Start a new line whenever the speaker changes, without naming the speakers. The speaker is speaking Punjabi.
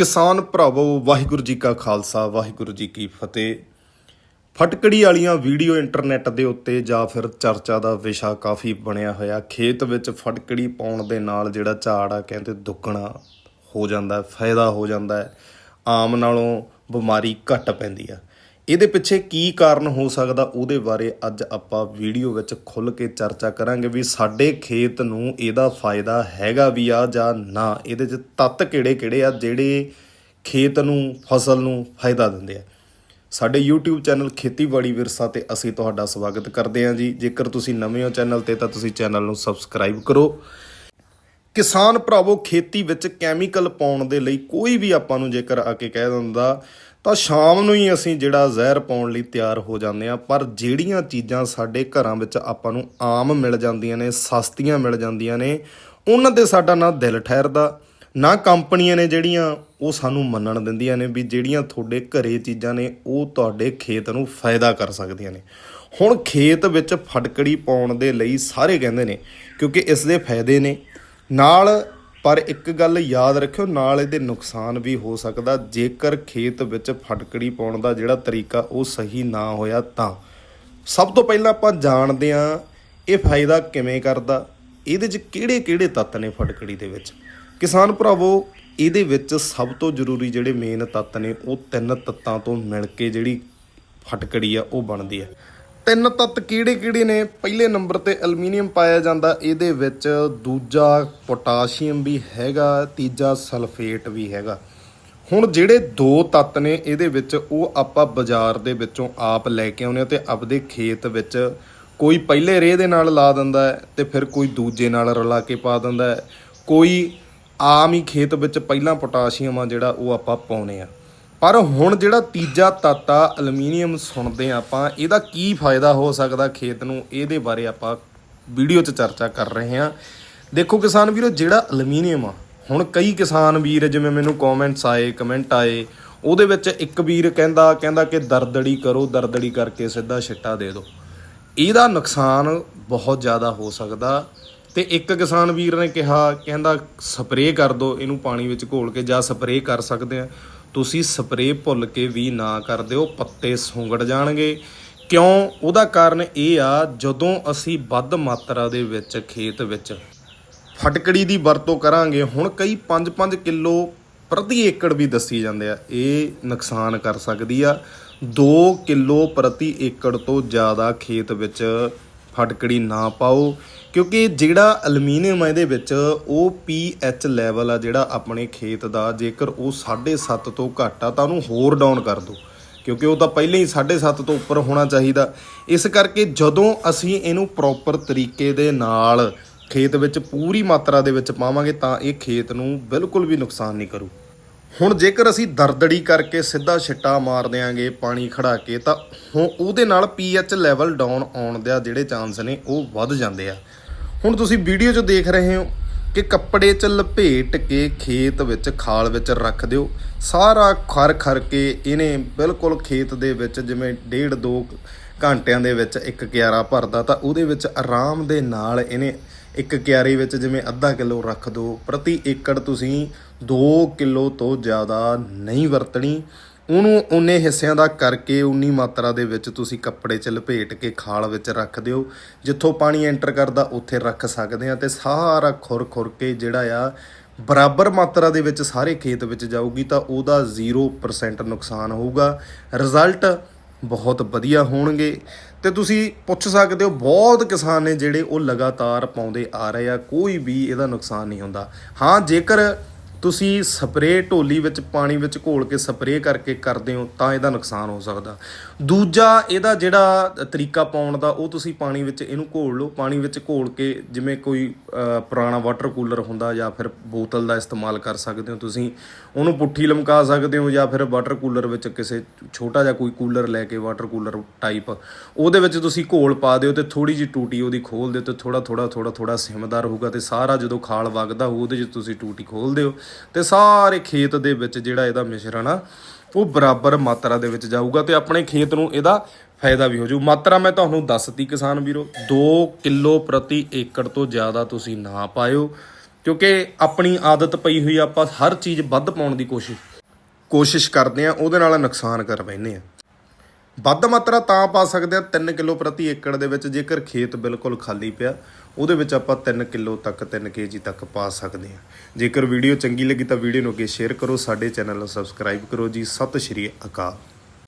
ਕਿਸਾਨ ਭਰਾਵੋ, ਵਾਹਿਗੁਰੂ ਜੀ ਕਾ ਖਾਲਸਾ, ਵਾਹਿਗੁਰੂ ਜੀ ਕੀ ਫਤਿਹ। ਫਟਕੜੀ ਵਾਲੀਆਂ ਵੀਡੀਓ ਇੰਟਰਨੈਟ ਦੇ ਉੱਤੇ ਜਾਂ ਫਿਰ ਚਰਚਾ ਦਾ ਵਿਸ਼ਾ ਕਾਫੀ ਬਣਿਆ ਹੋਇਆ। ਖੇਤ ਵਿੱਚ ਫਟਕੜੀ ਪਾਉਣ ਦੇ ਨਾਲ ਜਿਹੜਾ ਝਾੜ ਆ, ਕਹਿੰਦੇ ਦੁੱਗਣਾ ਹੋ ਜਾਂਦਾ, ਫਾਇਦਾ ਹੋ ਜਾਂਦਾ ਆਮ ਨਾਲੋਂ ਬਿਮਾਰੀ ਘੱਟ ਪੈਂਦੀ ਆ। ਇਹਦੇ ਪਿੱਛੇ ਕੀ ਕਾਰਨ ਹੋ ਸਕਦਾ ਉਹਦੇ ਬਾਰੇ ਅੱਜ ਆਪਾਂ ਵੀਡੀਓ ਵਿੱਚ ਖੁੱਲ ਕੇ ਚਰਚਾ ਕਰਾਂਗੇ ਵੀ ਸਾਡੇ ਖੇਤ ਨੂੰ ਇਹਦਾ ਫਾਇਦਾ ਹੈਗਾ ਵੀ ਆ ਜਾਂ ਨਾ? ਇਹਦੇ 'ਚ ਤੱਤ ਕਿਹੜੇ-ਕਿਹੜੇ ਆ ਜਿਹੜੇ ਖੇਤ ਨੂੰ, ਫਸਲ ਨੂੰ ਫਾਇਦਾ ਦਿੰਦੇ ਆ? ਸਾਡੇ YouTube ਚੈਨਲ ਖੇਤੀਬਾੜੀ ਵਿਰਸਾ ਤੇ ਅਸੀਂ ਤੁਹਾਡਾ ਸਵਾਗਤ ਕਰਦੇ ਹਾਂ ਜੀ। ਜੇਕਰ ਤੁਸੀਂ ਨਵੇਂ ਹੋ ਚੈਨਲ ਤੇ ਤਾਂ ਤੁਸੀਂ ਚੈਨਲ ਨੂੰ ਸਬਸਕ੍ਰਾਈਬ ਕਰੋ। ਕਿਸਾਨ ਭਰਾਵੋ, ਖੇਤੀ ਵਿੱਚ ਕੈਮੀਕਲ ਪਾਉਣ ਦੇ ਲਈ ਕੋਈ ਵੀ ਆਪਾਂ ਨੂੰ ਜੇਕਰ ਆ ਕੇ ਕਹਿ ਦਿੰਦਾ ਤਾਂ ਸ਼ਾਮ ਨੂੰ ਹੀ ਅਸੀਂ ਜਿਹੜਾ ਜ਼ਹਿਰ ਪਾਉਣ ਲਈ ਤਿਆਰ ਹੋ ਜਾਂਦੇ ਆ ਪਰ ਜਿਹੜੀਆਂ ਚੀਜ਼ਾਂ ਸਾਡੇ ਘਰਾਂ ਵਿੱਚ ਆਪਾਂ ਨੂੰ ਆਮ ਮਿਲ ਜਾਂਦੀਆਂ ਨੇ, ਸਸਤੀਆਂ ਮਿਲ ਜਾਂਦੀਆਂ ਨੇ, ਉਹਨਾਂ ਤੇ ਸਾਡਾ ਨਾ ਦਿਲ ਠਹਿਰਦਾ, ਨਾ ਕੰਪਨੀਆਂ ਨੇ ਜਿਹੜੀਆਂ ਉਹ ਸਾਨੂੰ ਮੰਨਣ ਦਿੰਦੀਆਂ ਨੇ ਵੀ ਜਿਹੜੀਆਂ ਤੁਹਾਡੇ ਘਰੇ ਚੀਜ਼ਾਂ ਨੇ, ਉਹ ਤੁਹਾਡੇ ਖੇਤ ਨੂੰ ਫਾਇਦਾ ਕਰ ਸਕਦੀਆਂ ਨੇ। ਹੁਣ ਖੇਤ ਵਿੱਚ ਫਟਕੜੀ ਪਾਉਣ ਦੇ ਲਈ ਸਾਰੇ ਕਹਿੰਦੇ ਨੇ, ਕਿਉਂਕਿ ਇਸ ਦੇ ਫਾਇਦੇ ਨੇ। ਨਾਲ ਪਰ ਇੱਕ ਗੱਲ ਯਾਦ ਰੱਖਿਓ, ਨਾਲ ਇਹਦੇ ਨੁਕਸਾਨ ਵੀ ਹੋ ਸਕਦਾ। ਜੇਕਰ ਖੇਤ ਵਿੱਚ ਫਟਕੜੀ ਪਾਉਣ ਦਾ ਜਿਹੜਾ ਤਰੀਕਾ ਉਹ ਸਹੀ ਨਾ ਹੋਇਆ ਤਾਂ। ਸਭ ਤੋਂ ਪਹਿਲਾਂ ਆਪਾਂ ਜਾਣਦੇ ਹਾਂ, ਇਹ ਫਾਇਦਾ ਕਿਵੇਂ ਕਰਦਾ। ਇਹਦੇ 'ਚ ਕਿਹੜੇ-ਕਿਹੜੇ ਤੱਤ ਨੇ ਫਟਕੜੀ ਦੇ ਵਿੱਚ? ਕਿਸਾਨ ਭਰਾਵੋ, ਇਹਦੇ ਵਿੱਚ ਸਭ ਤੋਂ ਜ਼ਰੂਰੀ ਜਿਹੜੇ ਮੇਨ ਤੱਤ ਨੇ, ਉਹ ਤਿੰਨ ਤੱਤਾਂ ਤੋਂ ਮਿਲ ਕੇ ਜਿਹੜੀ ਫਟਕੜੀ ਆ, ਉਹ ਬਣਦੀ ਹੈ। ਤਿੰਨ ਤੱਤ ਕਿਹੜੇ-ਕਿਹੜੇ ਨੇ? ਪਹਿਲੇ ਨੰਬਰ ਤੇ ਐਲੂਮੀਨੀਅਮ ਪਾਇਆ ਜਾਂਦਾ, ਇਹਦੇ ਵਿੱਚ ਦੂਜਾ ਪੋਟਾਸ਼ੀਅਮ ਵੀ ਹੈਗਾ, ਤੀਜਾ ਸਲਫੇਟ ਵੀ ਹੈਗਾ। ਹੁਣ ਜਿਹੜੇ ਦੋ ਤੱਤ ਨੇ, ਇਹਦੇ ਵਿੱਚ ਉਹ ਆਪਾਂ ਬਾਜ਼ਾਰ ਦੇ ਵਿੱਚੋਂ ਆਪ ਲੈ ਕੇ ਆਉਂਦੇ ਆ ਤੇ ਆਪਦੇ ਖੇਤ ਵਿੱਚ ਕੋਈ ਪਹਿਲੇ ਰੇਹ ਦੇ ਨਾਲ ਲਾ ਦਿੰਦਾ ਹੈ ਤੇ ਫਿਰ ਕੋਈ ਦੂਜੇ ਨਾਲ ਰਲਾ ਕੇ ਪਾ ਦਿੰਦਾ ਹੈ। ਕੋਈ ਆਮ ਹੀ ਖੇਤ ਵਿੱਚ ਪਹਿਲਾਂ ਪੋਟਾਸ਼ੀਅਮ ਆ ਜਿਹੜਾ, ਉਹ ਆਪਾਂ ਪਾਉਨੇ ਆ ਪਰ ਹੁਣ ਜਿਹੜਾ ਤੀਜਾ ਤੱਤ ਆ ਐਲੂਮੀਨੀਅਮ ਸੁਣਦੇ ਆ ਆਪਾਂ, ਇਹਦਾ ਕੀ ਫਾਇਦਾ ਹੋ ਸਕਦਾ ਖੇਤ ਨੂੰ? ਇਹਦੇ ਬਾਰੇ ਆਪਾਂ ਵੀਡੀਓ 'ਚ ਚਰਚਾ ਕਰ ਰਹੇ ਹਾਂ। ਦੇਖੋ ਕਿਸਾਨ ਵੀਰੋ, ਜਿਹੜਾ ਐਲੂਮੀਨੀਅਮ ਆ, ਹੁਣ ਕਈ ਕਿਸਾਨ ਵੀਰ ਜਿਵੇਂ ਮੈਨੂੰ ਕਮੈਂਟਸ ਆਏ ਕਮੈਂਟ ਆਏ, ਉਹਦੇ ਵਿੱਚ ਇੱਕ ਵੀਰ ਕਹਿੰਦਾ ਕਹਿੰਦਾ ਕਿ ਦਰਦੜੀ ਕਰੋ, ਦਰਦੜੀ ਕਰਕੇ ਸਿੱਧਾ ਛਿੱਟਾ ਦੇ ਦਿਓ। ਇਹਦਾ ਨੁਕਸਾਨ ਬਹੁਤ ਜ਼ਿਆਦਾ ਹੋ ਸਕਦਾ। ਤੇ ਇੱਕ ਕਿਸਾਨ ਵੀਰ ਨੇ ਕਿਹਾ, ਕਹਿੰਦਾ, ਸਪਰੇਅ ਕਰ ਦਿਓ ਇਹਨੂੰ ਪਾਣੀ ਵਿੱਚ ਘੋਲ ਕੇ ਜਾਂ ਸਪਰੇਅ ਕਰ ਸਕਦੇ ਆ। ਤੁਸੀਂ ਸਪਰੇਅ ਭੁੱਲ ਕੇ ਵੀ ਨਾ ਕਰ ਦਿਓ, ਪੱਤੇ ਸੁੰਗੜ ਜਾਣਗੇ। ਕਿਉਂ? ਉਹਦਾ ਕਾਰਨ ਇਹ ਆ, ਜਦੋਂ ਅਸੀਂ ਵੱਧ ਮਾਤਰਾ ਦੇ ਵਿੱਚ ਖੇਤ ਵਿੱਚ ਫਟਕੜੀ ਦੀ ਵਰਤੋਂ ਕਰਾਂਗੇ, ਹੁਣ ਕਈ 5-5 ਕਿਲੋ ਪ੍ਰਤੀ ਏਕੜ ਵੀ ਦੱਸੀ ਜਾਂਦੇ ਆ। ਇਹ ਨੁਕਸਾਨ ਕਰ ਸਕਦੀ ਆ। 2 ਕਿਲੋ ਪ੍ਰਤੀ ਏਕੜ ਤੋਂ ਜ਼ਿਆਦਾ ਖੇਤ ਵਿੱਚ ਫਟਕੜੀ ਨਾ ਪਾਓ, ਕਿਉਂਕਿ ਜਿਹੜਾ ਐਲੂਮੀਨੀਅਮ ਆ ਇਹਦੇ ਵਿੱਚ, ਉਹ ਪੀਐਚ ਲੈਵਲ ਆ ਜਿਹੜਾ ਆਪਣੇ ਖੇਤ ਦਾ, ਜੇਕਰ ਉਹ 7.5 ਤੋਂ ਘੱਟ ਆ, ਤਾਂ ਉਹਨੂੰ ਹੋਰ ਡਾਊਨ ਕਰ ਦਿਓ, ਕਿਉਂਕਿ ਉਹ ਤਾਂ ਪਹਿਲਾਂ ਹੀ 7.5 ਤੋਂ ਉੱਪਰ ਹੋਣਾ ਚਾਹੀਦਾ। ਇਸ ਕਰਕੇ ਜਦੋਂ ਅਸੀਂ ਇਹਨੂੰ ਪ੍ਰੋਪਰ ਤਰੀਕੇ ਦੇ ਨਾਲ ਖੇਤ ਵਿੱਚ ਪੂਰੀ ਮਾਤਰਾ ਦੇ ਵਿੱਚ ਪਾਵਾਂਗੇ, ਤਾਂ ਇਹ ਖੇਤ ਨੂੰ ਬਿਲਕੁਲ ਵੀ ਨੁਕਸਾਨ ਨਹੀਂ ਕਰੂ। ਹੁਣ ਜੇਕਰ ਅਸੀਂ ਦਰਦੜੀ ਕਰਕੇ ਸਿੱਧਾ ਛਿੱਟਾ ਮਾਰ ਦਿਆਂਗੇ ਪਾਣੀ ਖੜਾ ਕੇ, ਤਾਂ ਉਹਦੇ ਨਾਲ ਪੀਐਚ ਲੈਵਲ ਡਾਊਨ ਆਉਣ ਦੇ ਜਿਹੜੇ ਚਾਂਸ ਨੇ, ਉਹ ਵੱਧ ਜਾਂਦੇ ਆ। ਹੁਣ ਤੁਸੀਂ ਵੀਡੀਓ 'ਚ ਦੇਖ ਰਹੇ ਹੋ ਕਿ ਕੱਪੜੇ 'ਚ ਲਪੇਟ ਕੇ ਖੇਤ ਵਿੱਚ ਖਾਲ ਵਿੱਚ ਰੱਖ ਦਿਓ। ਸਾਰਾ ਖਰ ਖਰ ਕੇ ਇਹਨੇ ਬਿਲਕੁਲ ਖੇਤ ਦੇ ਵਿੱਚ ਜਿਵੇਂ ਡੇਢ ਦੋ ਘੰਟਿਆਂ ਦੇ ਵਿੱਚ ਇੱਕ ਕਿਆਰਾ ਭਰਦਾ, ਤਾਂ ਉਹਦੇ ਵਿੱਚ ਆਰਾਮ ਦੇ ਨਾਲ ਇਹਨੇ ਇੱਕ ਕਿਆਰੇ ਵਿੱਚ ਜਿਵੇਂ ਅੱਧਾ ਕਿਲੋ ਰੱਖ ਦਿਓ ਪ੍ਰਤੀ ਏਕੜ ਤੁਸੀਂ 2 ਕਿਲੋ ਤੋਂ ਜ਼ਿਆਦਾ ਨਹੀਂ ਵਰਤਣੀ। ਉਹਨੂੰ ਉਨੇ ਹਿੱਸਿਆਂ ਦਾ ਕਰਕੇ ਉਨੀ ਮਾਤਰਾ ਦੇ ਵਿੱਚ ਤੁਸੀਂ ਕੱਪੜੇ 'ਚ ਲਪੇਟ ਕੇ ਖਾਲ ਵਿੱਚ ਰੱਖ ਦਿਓ। ਜਿੱਥੋਂ ਪਾਣੀ ਐਂਟਰ ਕਰਦਾ, ਉੱਥੇ ਰੱਖ ਸਕਦੇ ਆ ਤੇ ਸਾਰਾ ਖੁਰ ਖੁਰ ਕੇ ਜਿਹੜਾ ਆ, ਬਰਾਬਰ ਮਾਤਰਾ ਦੇ ਵਿੱਚ ਸਾਰੇ ਖੇਤ ਵਿੱਚ ਜਾਊਗੀ ਤਾਂ ਉਹਦਾ 0% ਨੁਕਸਾਨ ਹੋਊਗਾ। ਰਿਜ਼ਲਟ ਬਹੁਤ ਵਧੀਆ ਹੋਣਗੇ। ਤੇ ਤੁਸੀਂ ਪੁੱਛ ਸਕਦੇ ਹੋ, ਬਹੁਤ ਕਿਸਾਨ ਨੇ ਜਿਹੜੇ ਉਹ ਲਗਾਤਾਰ ਪਾਉਂਦੇ ਆ ਰਹੇ ਆ, ਕੋਈ ਵੀ ਇਹਦਾ ਨੁਕਸਾਨ ਨਹੀਂ ਹੁੰਦਾ। ਹਾਂ, ਜੇਕਰ ਤੁਸੀਂ ਸਪਰੇਅ ਢੋਲੀ ਵਿੱਚ ਪਾਣੀ ਵਿੱਚ ਘੋਲ ਕੇ ਸਪਰੇਅ ਕਰਕੇ ਕਰਦੇ ਹੋ ਤਾਂ ਇਹਦਾ ਨੁਕਸਾਨ ਹੋ ਸਕਦਾ। ਦੂਜਾ ਇਹਦਾ ਜਿਹੜਾ ਤਰੀਕਾ ਪਾਉਣ ਦਾ ਉਹ ਤੁਸੀਂ ਪਾਣੀ ਵਿੱਚ ਇਹਨੂੰ ਘੋਲ ਲਓ। ਪਾਣੀ ਵਿੱਚ ਘੋਲ ਕੇ ਜਿਵੇਂ ਕੋਈ ਪੁਰਾਣਾ ਵਾਟਰ ਕੂਲਰ ਹੁੰਦਾ ਜਾਂ ਫਿਰ ਬੋਤਲ ਦਾ ਇਸਤੇਮਾਲ ਕਰ ਸਕਦੇ ਹੋ ਤੁਸੀਂ। ਉਹਨੂੰ ਪੁੱਠੀ ਲਮਕਾ ਸਕਦੇ ਹੋ ਜਾਂ ਫਿਰ ਵਾਟਰ ਕੂਲਰ ਵਿੱਚ ਕਿਸੇ ਛੋਟਾ ਜਿਹਾ ਕੋਈ ਕੂਲਰ ਲੈ ਕੇ ਵਾਟਰ ਕੂਲਰ ਟਾਈਪ ਉਹਦੇ ਵਿੱਚ ਤੁਸੀਂ ਘੋਲ ਪਾ ਦਿਓ ਤੇ ਥੋੜੀ ਜਿਹੀ ਟੂਟੀ ਉਹਦੀ ਖੋਲ ਦਿਓ ਤੇ ਥੋੜਾ ਥੋੜਾ ਥੋੜਾ ਥੋੜਾ ਸਿਮਦਾਰ ਹੋਊਗਾ ਤੇ ਸਾਰਾ ਜਦੋਂ ਖਾਲ ਵਗਦਾ ਹੋਊ ਉਹਦੇ 'ਚ ਤੁਸੀਂ ਟੂਟੀ ਖੋਲ ਦਿਓ। ਤੇ ਸਾਰੇ ਖੇਤ ਦੇ ਵਿੱਚ ਜਿਹੜਾ ਇਹਦਾ ਮਿਸ਼ਰਣ ਆ, ਉਹ ਬਰਾਬਰ ਮਾਤਰਾ ਦੇ ਵਿੱਚ ਜਾਊਗਾ ਤੇ ਆਪਣੇ ਖੇਤ ਨੂੰ ਇਹਦਾ ਫਾਇਦਾ ਵੀ ਹੋ ਜੂ ਮਾਤਰਾ ਮੈਂ ਤੁਹਾਨੂੰ ਦੱਸਤੀ ਕਿਸਾਨ ਵੀਰੋ 2 ਕਿਲੋ ਪ੍ਰਤੀ ਏਕੜ ਤੋਂ ਜ਼ਿਆਦਾ ਤੁਸੀਂ ਨਾ ਪਾਇਓ, ਕਿਉਂਕਿ ਆਪਣੀ ਆਦਤ ਪਈ ਹੋਈ ਆਪਾਂ ਹਰ ਚੀਜ਼ ਵੱਧ ਪਾਉਣ ਦੀ ਕੋਸ਼ਿਸ਼ ਕੋਸ਼ਿਸ਼ ਕਰਦੇ ਆ, ਉਹਦੇ ਨਾਲ ਨੁਕਸਾਨ ਕਰ ਬੈਨੇ ਆ। ਵੱਧ ਮਾਤਰਾ ਤਾਂ ਪਾ ਸਕਦੇ ਆ 3 ਕਿਲੋ ਪ੍ਰਤੀ ਏਕੜ ਦੇ ਵਿੱਚ, ਜੇਕਰ ਖੇਤ ਬਿਲਕੁਲ ਖਾਲੀ ਪਿਆ, ਉਹਦੇ ਵਿੱਚ ਆਪਾਂ 3 ਕਿਲੋ ਤੱਕ 3 ਕੇਜੀ ਤੱਕ ਪਾ ਸਕਦੇ ਆ। ਜੇਕਰ ਵੀਡੀਓ ਚੰਗੀ ਲੱਗੀ ਤਾਂ ਵੀਡੀਓ ਨੂੰ ਅੱਗੇ ਸ਼ੇਅਰ ਕਰੋ, ਸਾਡੇ ਚੈਨਲ ਨੂੰ ਸਬਸਕ੍ਰਾਈਬ ਕਰੋ ਜੀ। ਸਤਿ ਸ਼੍ਰੀ ਅਕਾਲ।